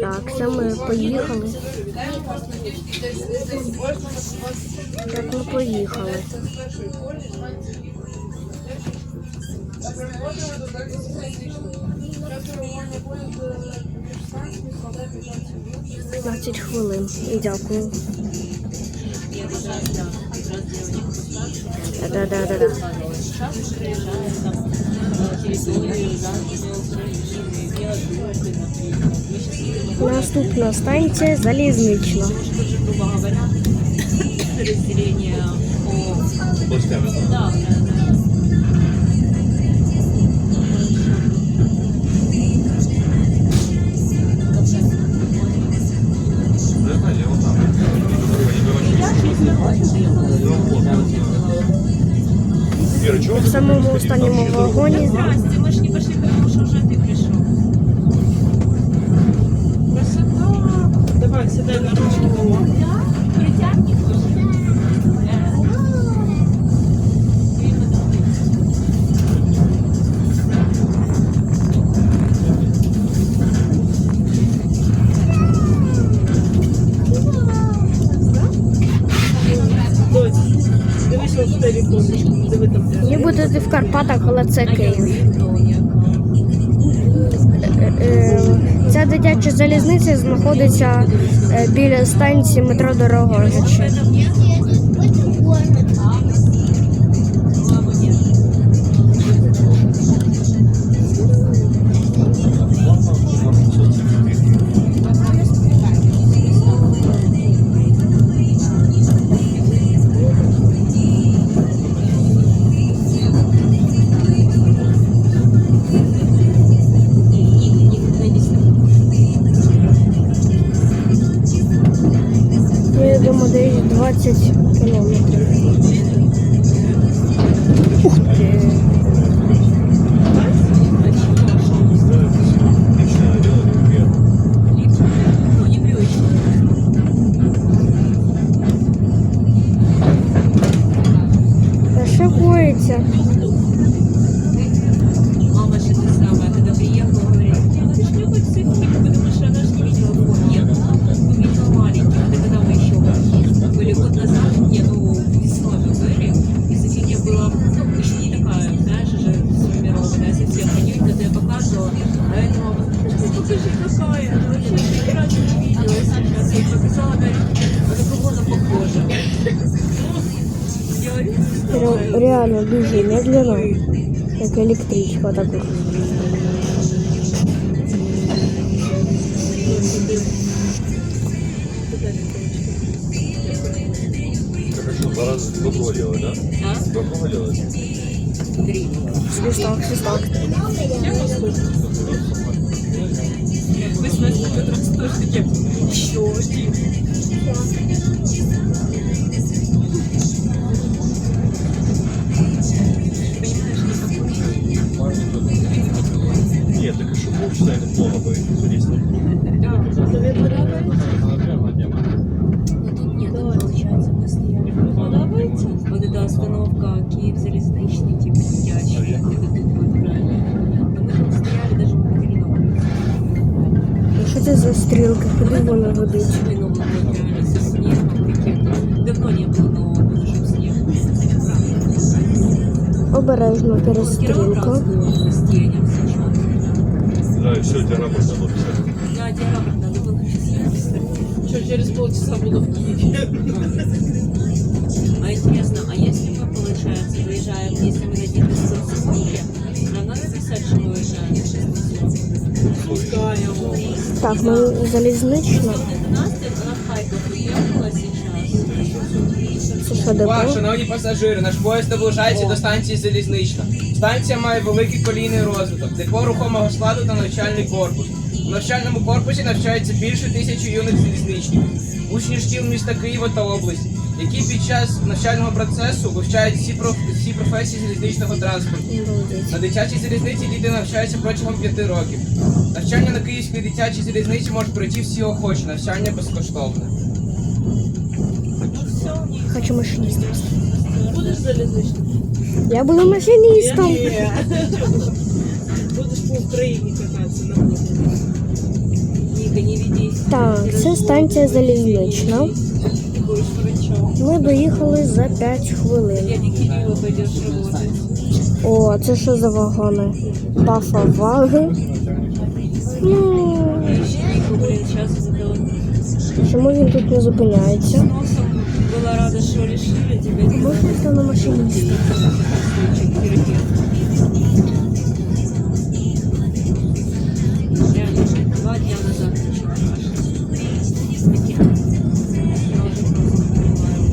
Так, це ми поїхали. Так, ми поїхали. П'ятнадцять хвилин. І дякую. Да-да-да-да. Наступна станція залізнична. разделение по... Ця дитяча залізниця знаходиться е, біля станції метро Дорогожичі. Як електричка так. Так что, два раза до кого делать, да? а? До кого делать? Три. Свисток, свисток. Мы с Настей как раз тоже такие, еще так еще полчаса это плохо будет. Здесь Ну тут нет, тут получается мы стояли. Подобается? Вот эта остановка Киев залезничный, типа сидящий, это тут вот правильно. А мы там стояли, даже не ходили на улицу. Що це за стрілки? Куди вони ведуть? Ой, Новый год реально со снегом каким-то. Давно не было Нового года, чтобы снег. Обережно перестрілка. Да, и все, тебе рапорт надо писать. Да, тебе рапорт надо было Что, через полчаса буду в Киеве? А интересно, а если мы, получается, выезжаем, если мы дадим без соцсети, нам надо писать, что мы выезжаем? Пускаем. Так, ми залізнична. Настя, она в Харьков уехала сейчас. Це що Увага, депо? шановні пасажири, наш поїзд наближається до станції Залізнична. Станція має великий колійний розвиток, депо рухомого складу та навчальний корпус. У навчальному корпусі навчається більше тисячі юних залізничників, учнів шкіл міста Києва та області, які під час навчального процесу вивчають всі, проф... всі професії залізничного транспорту. На дитячій залізниці діти навчаються протягом п'яти років. Навчання на Київській дитячій залізниці можуть пройти всі охочі, навчання безкоштовне. Хочу машиністом. Будешь залезничным? Я буду машиністом. Ні. Будеш по Україні кататися на моторі. Ника, не Так, це станція залізнична. Ми доїхали за 5 хвилин. Кирилла пойдешь работать. О, це що за вагони? Пафа ваги. Ну, чому він тут не зупиняється? Носом была рада, что решили тебя. Можна це на машиністі? Реально, два дня назад очень страшно. Я уже просто не понимаю.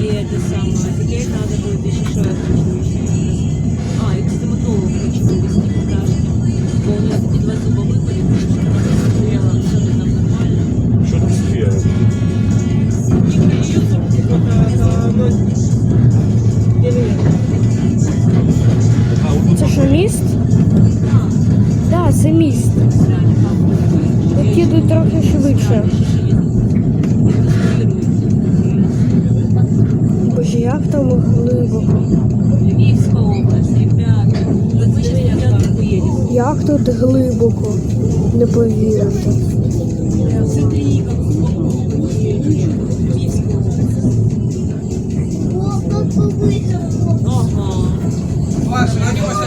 И это самое. Теперь надо будет еще что я хочу еще. А, и к стоматологу хочу вывести пташки. Бо у меня таки два зуба выпали, Це що міст? Так, це міст. Тут їдуть трохи швидше. Боже, як там глибоко. Львівська область, ребята. Як тут глибоко. Не повірите.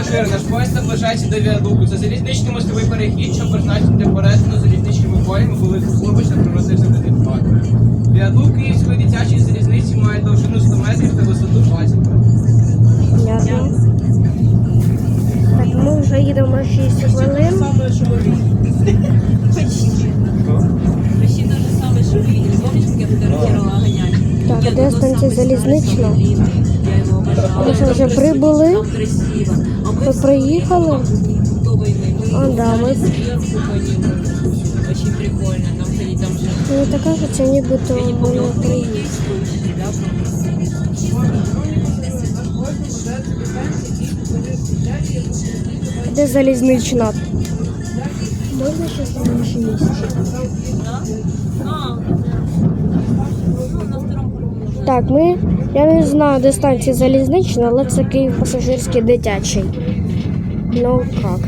Пасажири, наш поїзд наближається до віадуку. Це залізничний мостовий перехід, що призначений для перетину залізничними полями великих хлопець та природних закритих. Віадук Київської дитячої залізниці має довжину 100 метрів та висоту 20 метрів. Так, ми вже їдемо 6 хвилин. Почти. Я? Так, а де станція залізнична? Ми що, Там вже красиво, прибули? Там красиво. А мы Ми с приїхали? до войны. Мы А, да, гуляли мы- сверху по нему. Очень прикольно. Там ходить там же. Мені так кажеться, нібито Я не ми помню, не он приїхали. действующий, да? Де залізнична? Можна щось на машиністі? Да? А, ну, на втором кругу. Так, ми. я не знаю, де станція залізнична, але це Київ пасажирський дитячий. Ну як?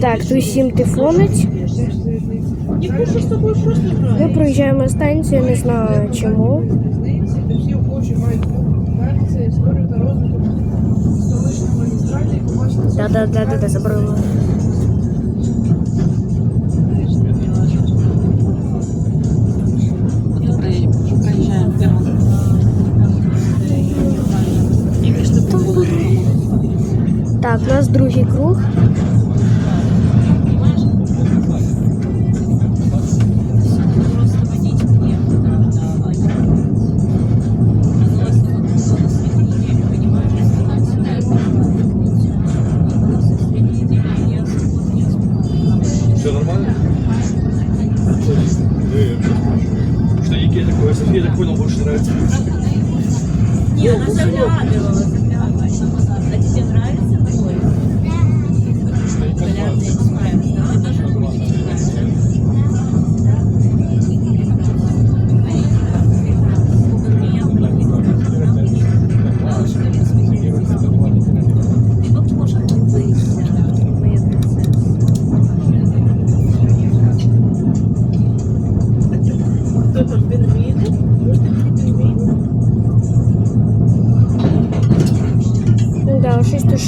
Так, тут сім тифонець. Ми проїжджаємо станцію, не знаю чому. Всі охочі Так, у нас другий круг.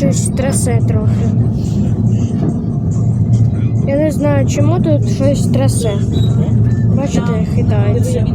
Щось трасе трохи. Я не знаю, чому тут щось трясе. Бачите, хитається.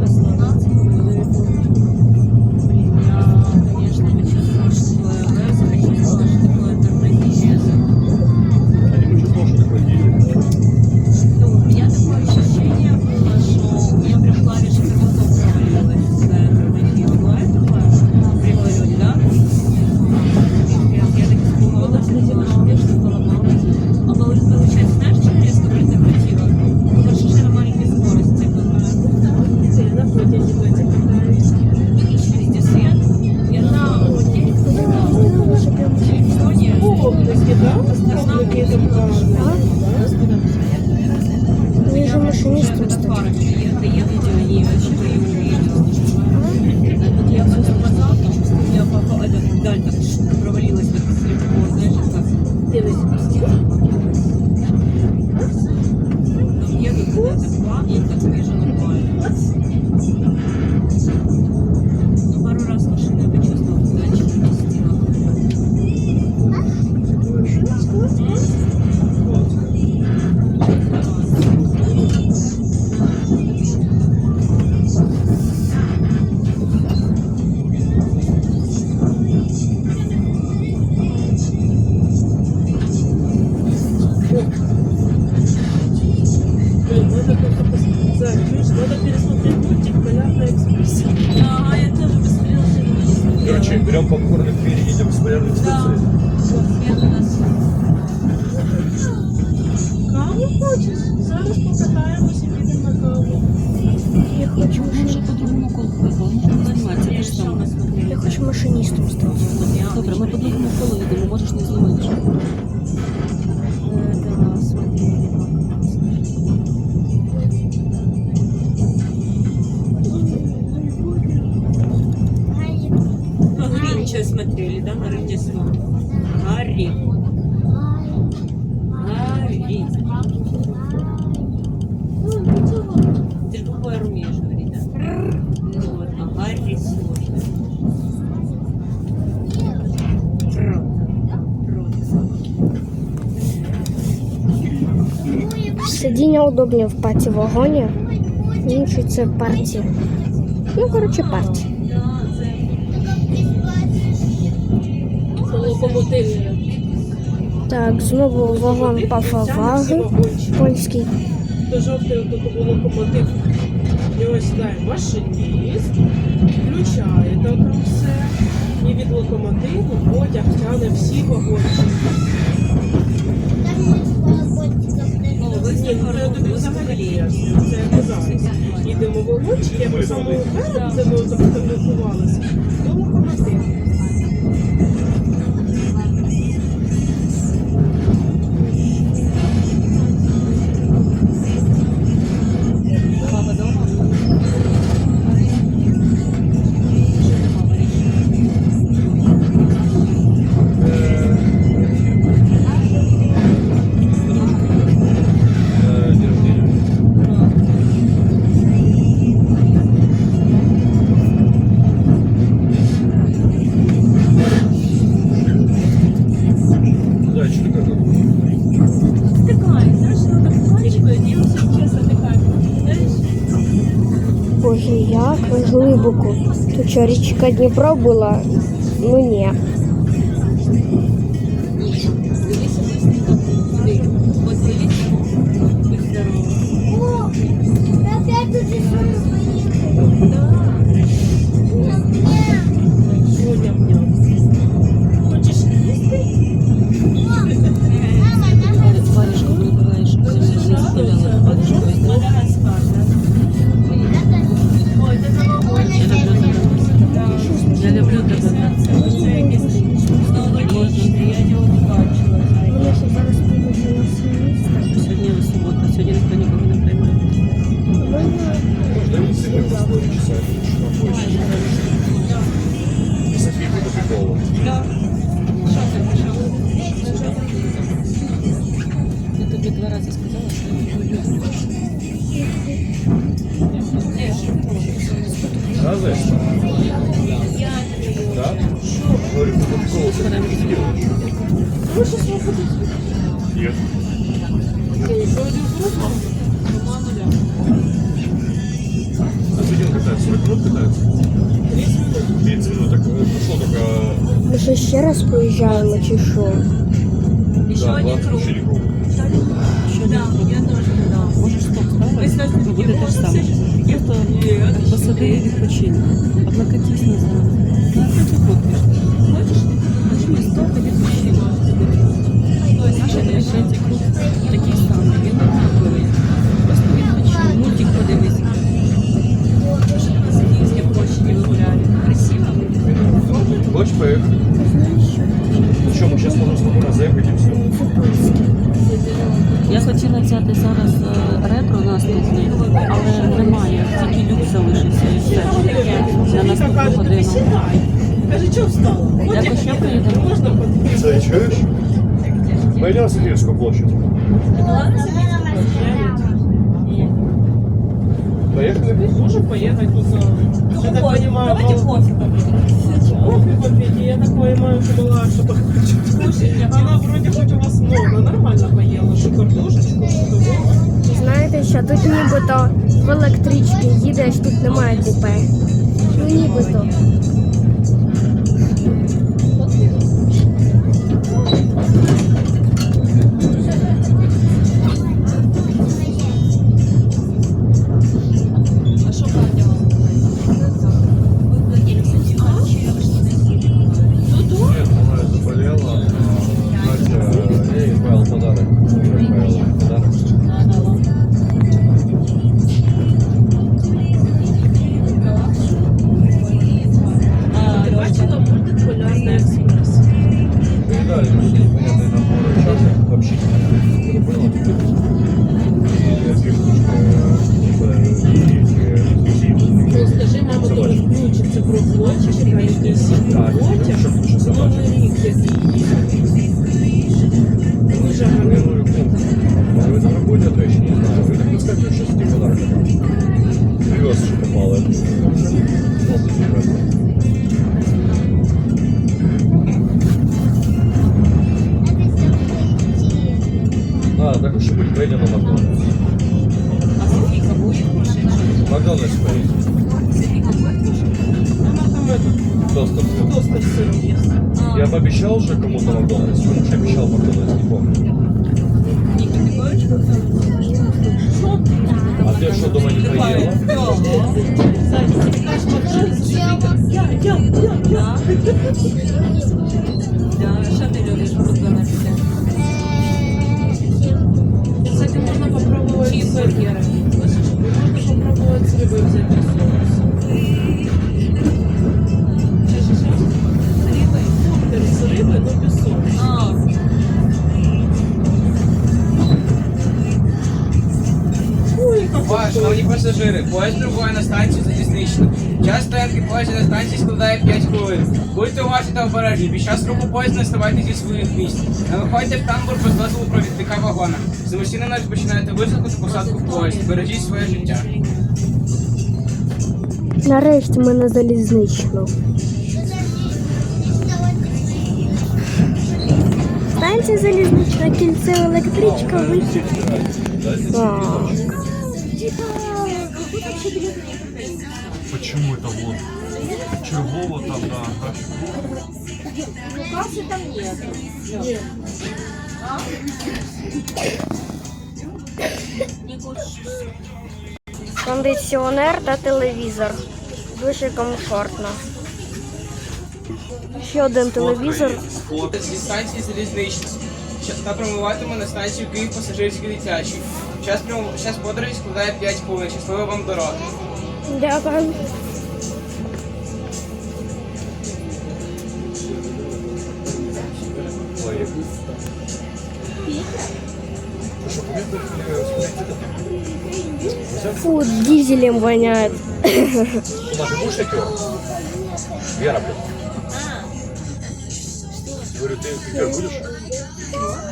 Смотрели, да, на Рождество? Гарри. Гарри. Ты Р умеешь говорить, да? Ну вот, а Гарри сложно. Сидіння удобні в паті вагоні. Інші це парті. Ну, коротше, парті. Це локомотив. Так, знову вагон Пафаваги. Польський. То жовтий такий локомотив. І ось сідає машиніст, включає там все. І від локомотиву потяг тягне всі вагончики. Ні, ну я взагалі. Це не зараз. Їдемо вагончики, як саме вперед, де ми фотографувалися, глибоко. Тут що, річка Дніпро була? Ну ні. Ми ще раз поїжджаємо чи що? Еще один круг. включили. Да, я тоже да. Можеш стоп Ви ставити, скажете, то буде те ж саме. Просто посади і відпочинь. Облокотись назад. Ну, а ти пішли. Хочеш? Нажми стоп і відпочинь. Наш третій круг такий самий, він однаковий. Просто відпочинь, мультик подивись. На гуляли. Красиво. Хочешь поехать? Мы сейчас можем с тобой заехать и все. Я хотіла взяти зараз е, ретро наступний, але немає, тільки люк залишився і все. На наступну годину. Каже, чого встала? Якось ще поїдемо. Можна подивитися? Заезжаешь? Пойдем на Софиевскую площадь. Поехали? Можем поехать тут. Я так понимаю, Давайте кофе попьем. Кофе попить. Я так понимаю, что была что-то вона Она вроде хоть у вас много, нормально поела. Что картошечку, что. Знаєте, що тут нібито в електричці їдеш, тут немає купе. Ну нібито. какой-то, то не знаю. Вы типа так сказать искать сейчас не подарок. Привез, что попало. А, так уж и быть, поедем на Макдональдс. А смотри, кого я Макдональдс поедем. Тостер. Тостер Я пообещал уже кому-то Макдональдс. Я же обещал Макдональдс, не помню. Ніка, ти будеш Что? А ты что, дома не поела? Зайчик, ты кажешь, Макдональдс? Я, я, я, я. Пасажири, поїзд прибуває на станцію залізнична. Час стоянки поїзда на станції складає 5 хвилин. Будьте уважні та обережні. Під час руху поїзда не ставайте зі своїх місць. Не виходьте в тамбур без дозволу провідника вагона. Самостійно не розпочинаєте висадку та посадку в поїзд. Бережіть своє життя. Нарешті ми на залізничну. Станція залізнична, кільце електричка, вихід. Так. Почему это вот? Червово там, да, график. Нет. Кондиціонер та телевізор. Дуже комфортно. Ще один телевізор. Зі станції залізнична. Щас- Та прямуватиме на станцію Київ пасажирський дитячий. Сейчас Час, ну, час подорожі складає 5 хвилин. Щасливо вам дороги. Дякую. Фу, дизелем воняет. Вера, блядь.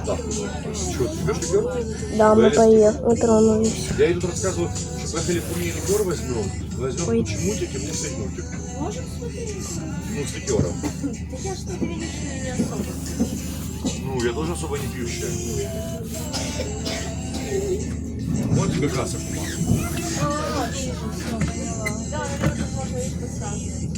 Да. Чего, ты мы поехали, тронулись. Я ей рассказывал, что поехали по мне ликер возьмем, возьмем Ой. мутики, мне стоит мультик. Может, Ну, с ликером. Ну, я тоже особо не пью. Вот тебе красок. А, да, наверное, можно и посадить.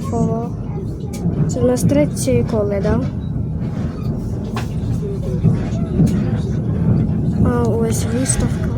Фавах. Це в нас третє коле, да? А, ось виставка.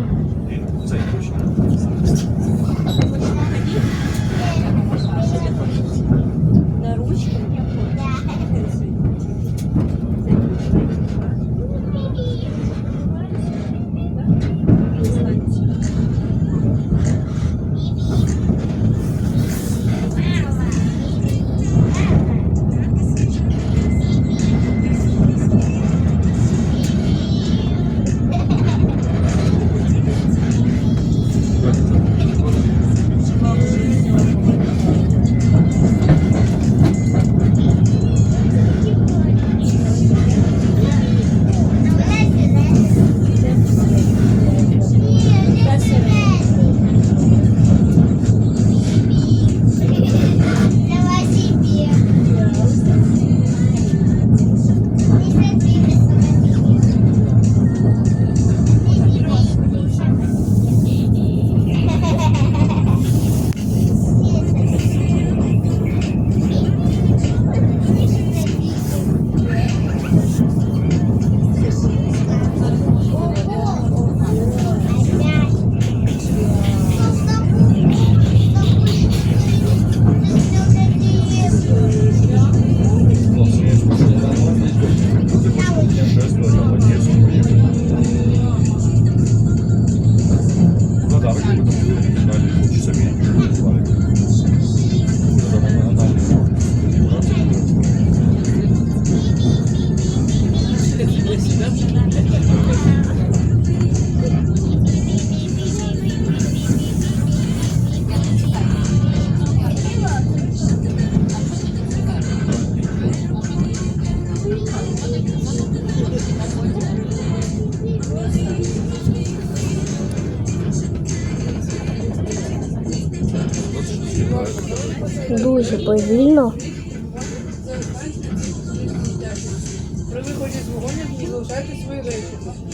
Залишайте свої речі.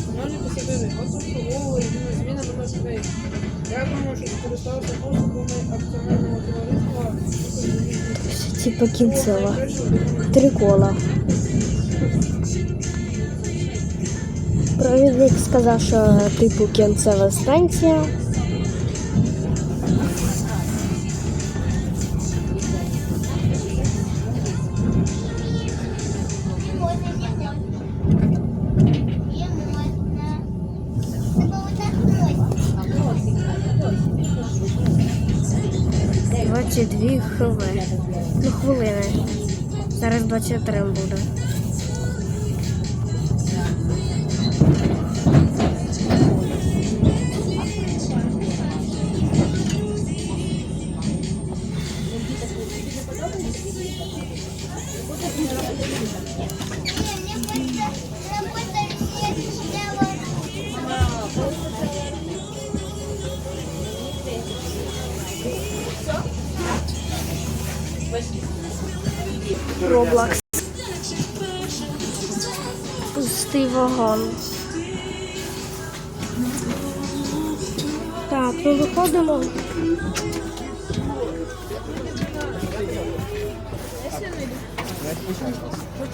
Шановні посадини, вас обслуговували зміна номер 3. Дякуємо, що скористалися послугами акціонерного товариства. Типа кінцева. Три кола. Провідник сказав, що типу кінцева станція. Хвилини. Ну, хвилини. Зараз 23 буде. alcohol